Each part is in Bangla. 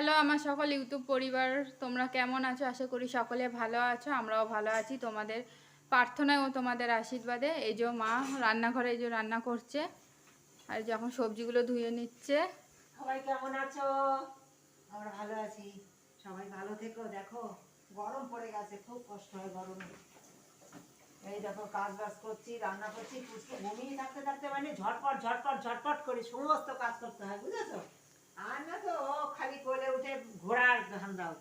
হ্যালো আমার সকল ইউটিউব পরিবার, তোমরা কেমন আছো? আশা করি সকলে ভালো আছো, আমরাও ভালো আছি। তোমাদের প্রার্থনায় ও তোমাদের আশীর্বাদে এই যে মা রান্নাঘরে এই যে রান্না করছে, আর যখন সবজিগুলো ধুয়ে নিচ্ছে। সবাই কেমন আছো? আমরা ভালো আছি। সবাই ভালো থেকো, দেখো, গরম পড়ে গেছে, খুব কষ্ট হয় গরমে। এই দেখো কাজ বাজ করছি, রান্না করছি ঘুমিয়ে থাকতে থাকতে মানে ঝটপট ঝটপট ঝটপট করে সমস্ত কাজ করতে হয়, বুঝেছ? আর না তো ও খালি কোলে উঠে ঘোড়ার ধান্দাও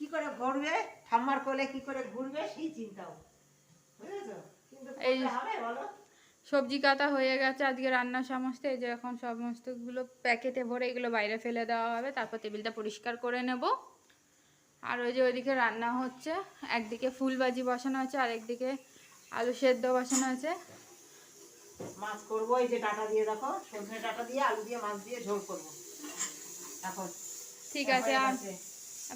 কি করে ঘুরবে? ঠাম্মার কোলে কি করে ঘুরবে? সেই চিন্তাও। বুঝেছ? কিন্তু এই- হবে বলো? সবজি কাটা হয়ে গেছে আজকে রান্না সমস্ত এই যে এখন সমস্তগুলো প্যাকেটে ভরে এগুলো বাইরে ফেলে দেওয়া হবে তারপর টেবিলটা পরিষ্কার করে নেব। আর ওই যে ওইদিকে রান্না হচ্ছে একদিকে ফুলবাজি বসানো আছে আর একদিকে আলু সেদ্ধ বসানো আছে মাছ করব এই যে ডাটা দিয়ে দেখো সজনে ডাটা দিয়ে আলু দিয়ে মাছ দিয়ে ঝোল করব। এখন। ঠিক আছে।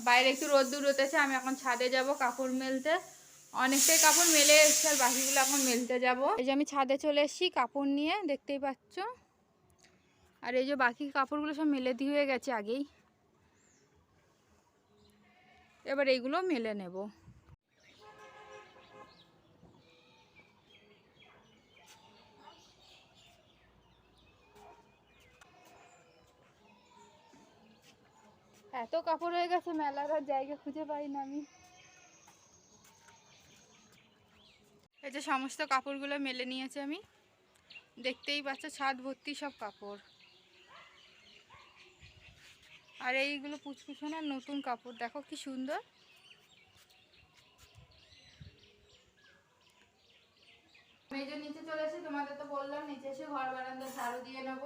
বাইরে একটু রোদ্দুর উঠেছে আমি এখন ছাদে যাব কাপড় মেলতে। অনেকটাই কাপড় মেলে এসছে আর বাকিগুলো এখন মেলতে যাব। এই যে আমি ছাদে চলে এসেছি কাপড় নিয়ে দেখতেই পাচ্ছ। আর এই যে বাকি কাপড়গুলো সব মেলে দিয়ে হয়ে গেছে আগেই। এবার এইগুলো মেলে নেব। এত কাপড় হয়ে গেছে, মেলার আর জায়গা খুঁজে পাই না আমি। এই যে সমস্ত কাপড়গুলো মেলে নিয়েছে আমি। দেখতেই পাচ্ছ, ছাদ ভর্তি সব কাপড়। আর এইগুলো পুচকুচোনার নতুন কাপড়, দেখো কি সুন্দর। যে নিচে চলে এসে তোমাদের তো বললাম, নিচে এসে ঘর বারান্দা ঝাড়ু দিয়ে নেব।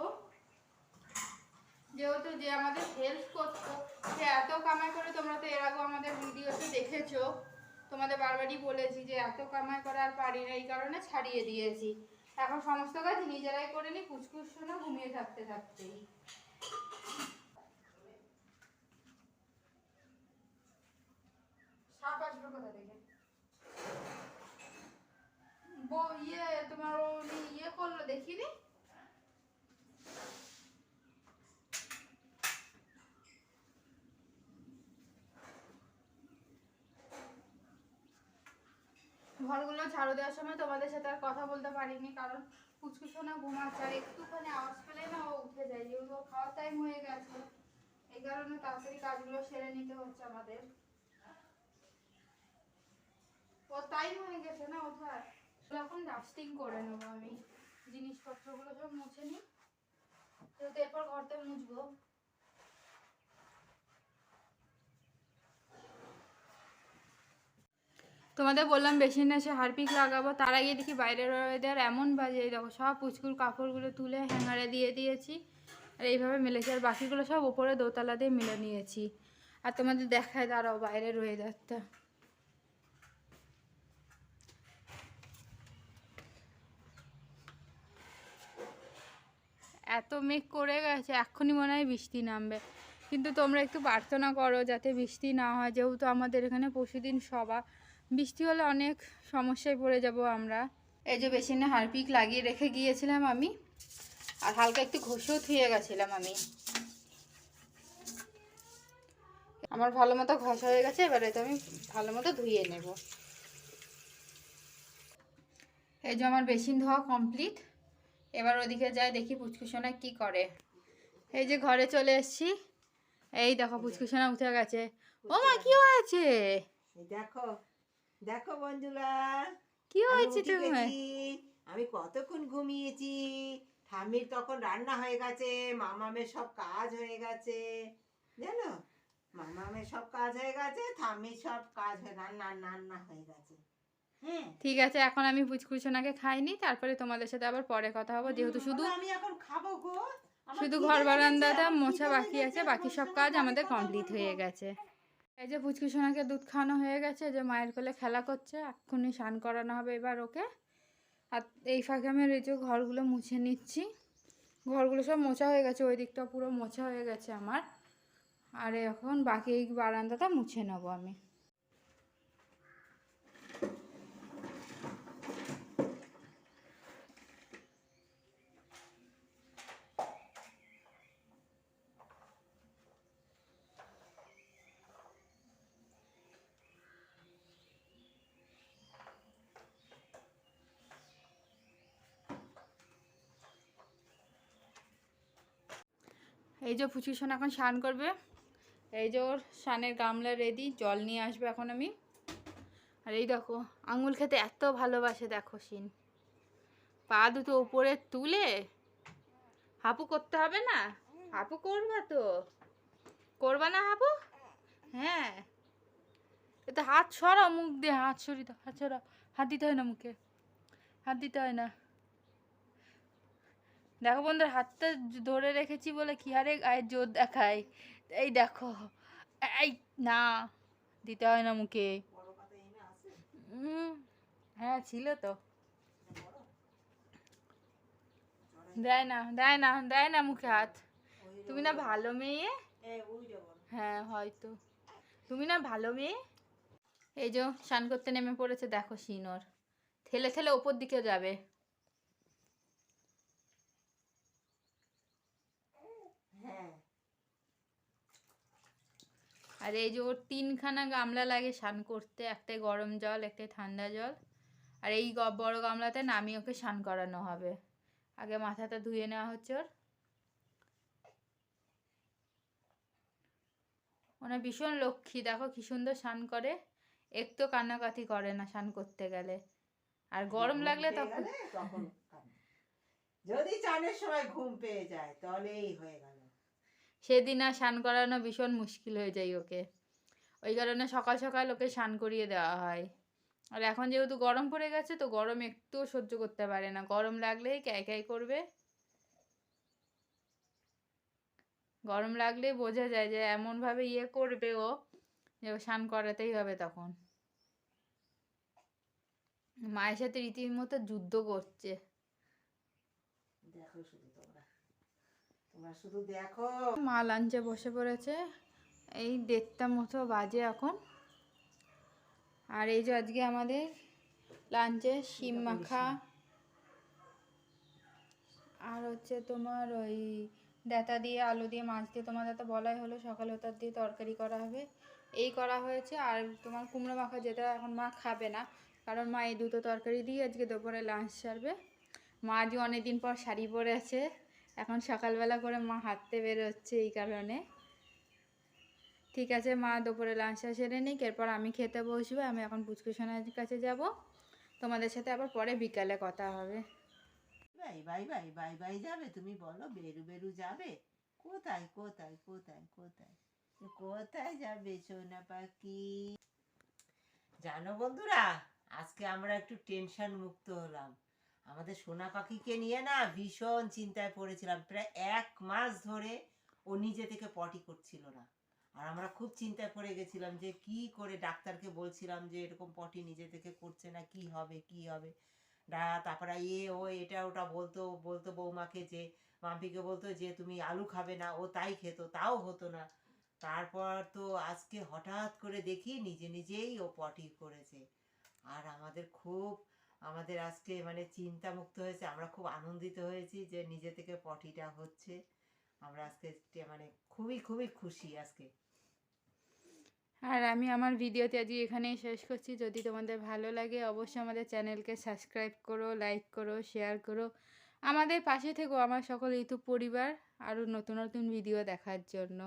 যেহেতু যে আমাদের হেল্প করতো, সে এত কামাই করে তোমরা তো এর আগেও আমাদের ভিডিওতে দেখেছ। তোমাদের বারবারই বলেছি যে এত কামাই করে আর পারি না, এই কারণে ছাড়িয়ে দিয়েছি। এখন সমস্ত কাজ নিজেরাই করে নি, কুচকুচ শোনা, ঘুমিয়ে থাকতে থাকতেই সাপ আসবে কোথা থেকে? ইয়ে তোমার ইয়ে করল, দেখিনি? ঘরগুলো ঝাড়ু দেওয়ার সময় তোমাদের সাথে আর কথা বলতে পারিনি, কারণ কুচকুচোনা ঘুমাচ্ছে আর একটুখানি আওয়াজ পেলে না ও উঠে যায় ওর খাওয়ার টাইম হয়ে গেছে। এই কারণে তাড়াতাড়ি কাজগুলো সেরে নিতে হচ্ছে আমাদের। ও টাইম হয়ে গেছে না ওঠার। এখন ডাস্টিং করে নেব আমি। জিনিসপত্রগুলো সব মুছে নিই। যেহেতু এরপর ঘরটা মুছবো। তোমাদের বললাম বেশি না সে হারপিক লাগাবো, তার আগে দেখি বাইরের ওয়েদার এমন বাজে দেখো সব পুচকুর কাপড়গুলো তুলে হ্যাঙ্গারে দিয়ে দিয়েছি, আর এইভাবে মেলেছি, আর বাকিগুলো সব ওপরে দোতলা দিয়ে মেলে নিয়েছি। আর তোমাদের দেখায়, দাঁড়াও বাইরের ওয়েদারটা। এত মেঘ করে গেছে, এক্ষুনি মনে হয় বৃষ্টি নামবে। কিন্তু তোমরা একটু প্রার্থনা করো যাতে বৃষ্টি না হয়, যেহেতু আমাদের এখানে পশুদিন সভা বৃষ্টি হলে অনেক সমস্যায় পড়ে যাব আমরা। এই যে বেসিনে হারপিক লাগিয়ে রেখে গিয়েছিলাম আমি আর হালকা একটু ঘষেও থুয়ে গেছিলাম আমি। আমার ভালো মতো ঘষা হয়ে গেছে এবারে তো আমি ভালো মতো ধুয়ে নেব। এই যে আমার বেসিন ধোয়া কমপ্লিট এবার ওদিকে যাই দেখি পুচকুসোনা কি করে। এই যে ঘরে চলে এসেছি এই দেখো পুচকুসোনা উঠে গেছে। ও মা কি হয়েছে? দেখো দেখো বন্ধুরা কি হয়েছে তোমার? আমি কতক্ষণ ঘুমিয়েছি? ঠাম্মির তখন রান্না হয়ে গেছে মামামের সব কাজ হয়ে গেছে জানো? মামামের সব কাজ হয়ে গেছে ঠাম্মির সব কাজ হয়ে রান্না রান্না হয়ে গেছে হ্যাঁ? ঠিক আছে এখন আমি পুচকুসোনাকে খাইনি তারপরে তোমাদের সাথে আবার পরে কথা হবে যেহেতু শুধু আমি এখন খাব গো। শুধু ঘর বারান্দাটা মোছা বাকি আছে বাকি সব কাজ আমাদের কমপ্লিট হয়ে গেছে। এই যে পুচকুসোনাকে দুধ খাওয়ানো হয়ে গেছে যে মায়ের কোলে খেলা করছে, এক্ষুনি স্নান করানো হবে এবার ওকে। আর এই ফাঁকে আমি এই যে ঘরগুলো মুছে নিচ্ছি। ঘরগুলো সব মোছা হয়ে গেছে, ওই দিকটা পুরো মোছা হয়ে গেছে আমার। আর এখন বাকি বারান্দাটা মুছে নেব আমি। এই যে পুচকি সোনা এখন স্নান করবে। এই যে ওর স্নানের গামলা রেডি জল নিয়ে আসবে এখন আমি। আর এই দেখো, আঙুল খেতে এত ভালোবাসে, দেখো সিন। পা দুটো উপরে তুলে হাপু করতে হবে না? হাপু করবা তো? করবা না হাপু? হ্যাঁ। এতে হাত সরাও, মুখ দিয়ে হাত সরিয়ে দাও, হাত সরাও। হাত দিতে হয় না মুখে। হাত দিতে হয় না। দেখো বন্ধুর, হাতটা ধরে রেখেছি বলে কি হারে? গায়ে জোর দেখায় এই দেখো। এই, না, দিতে হয় না মুখে। হ্যাঁ ছিল তো। দেয় না দেয় না দেয় না মুখে হাত। তুমি না ভালো মেয়ে? হ্যাঁ হয়তো। তুমি না ভালো মেয়ে? এই যে, স্নান করতে নেমে পড়েছে, দেখো সিনোর ঠেলে ঠেলে ওপর দিকে যাবে। আর এই যে ওর তিনখানা গামলা লাগে স্নান করতে একটাই গরম জল একটাই ঠান্ডা জল। আর এই বড় গামলাতে নামিয়ে ওকে স্নান করানো হবে। আগে মাথাটা ধুয়ে নেওয়া হচ্ছে ওর। ওনার ভীষণ লক্ষ্মী দেখো কি সুন্দর স্নান করে। একটু কান্নাকাটি করে না স্নান করতে গেলে। আর গরম লাগলে তখন তখন যদি চানের সময় ঘুম পেয়ে যায় তাহলে এই হয়ে গেল। সেদিন আর স্নান করানো ভীষণ মুশকিল হয়ে যায় ওকে। ওই কারণে সকাল সকাল ওকে স্নান করিয়ে দেওয়া হয়। আর এখন যেহেতু গরম পড়ে গেছে, তো গরম একটুও সহ্য করতে পারে না। গরম লাগলেই ক্যাই ক্যাই করবে। গরম লাগলেই বোঝা যায় যে এমনভাবে ইয়ে করবে ও, যে স্নান করাতেই হবে তখন। মায়ের সাথে রীতিমতো যুদ্ধ করছে। দেখো শুধু। তোমরা শুধু দেখো। মা লাঞ্চে বসে পড়েছে। এই দেড়টা মতো বাজে এখন। আর এই যে আজকে আমাদের লাঞ্চে শিম মাখা। আর হচ্ছে তোমার ওই ডাঁটা দিয়ে আলু দিয়ে মাছ দিয়ে তোমাদের তো বলাই হলো সকালে ওটার দিয়ে তরকারি করা হবে। এই করা হয়েছে। আর তোমার কুমড়ো মাখা যেটা এখন মা খাবে না কারণ মা এই দুটো তরকারি দিয়ে আজকে দুপুরে লাঞ্চ সারবে। মা আজকে অনেকদিন পর শাড়ি পরে আছে এখন সকালবেলা করে মা হাঁটতে বেরোচ্ছে এই কারণে। ঠিক আছে, মা দুপুরে লাঞ্চটা সেরে নিক, এরপর আমি খেতে বসবো, আমি এখন পুচকুসোনার কাছে যাব। তোমাদের সাথে আবার পরে বিকালে কথা হবে। Bye bye bye bye bye যাবে? তুমি বলো, বেরু বেরু যাবে? কোথায় কোথায় কোথায় কোথায়? কোথায় যাবে সোনা পাখি? জানো বন্ধুরা, আজকে আমরা একটু টেনশন মুক্ত হলাম। আমাদের সোনা পাখিকে নিয়ে না ভীষণ চিন্তায় পড়েছিলাম। প্রায় এক মাস ধরে ও নিজে থেকে পটি করছিল না। আর আমরা খুব চিন্তায় পড়ে গেছিলাম যে কি করে ডাক্তারকে বলছিলাম যে এরকম পটি নিজে থেকে করছে না, কি হবে কি হবে? তারপরে এ, ও, এটা, ওটা বলতো বলতো বৌমাকে যে, মাম্পিকে বলতো যে, তুমি আলু খাবে না। ও তাই খেত, তাও হতো না। তারপর তো আজকে হঠাৎ করে দেখি নিজে নিজেই ও পটি করেছে। আর আমাদের খুব আমাদের আজকে মানে চিন্তা মুক্ত হয়েছে। আমরা খুব আনন্দিত হয়েছি যে নিজে থেকে পটিটা হচ্ছে। আমরা আজকে মানে খুবই খুবই খুশি আজকে। আর আমি আমার ভিডিওতে আজকে এখানেই শেষ করছি। যদি তোমাদের ভালো লাগে অবশ্যই আমাদের চ্যানেলকে সাবস্ক্রাইব করো, লাইক করো, শেয়ার করো। আমাদের পাশে থেকো আমার সকল ইউটিউব পরিবার আরও নতুন নতুন ভিডিও দেখার জন্য।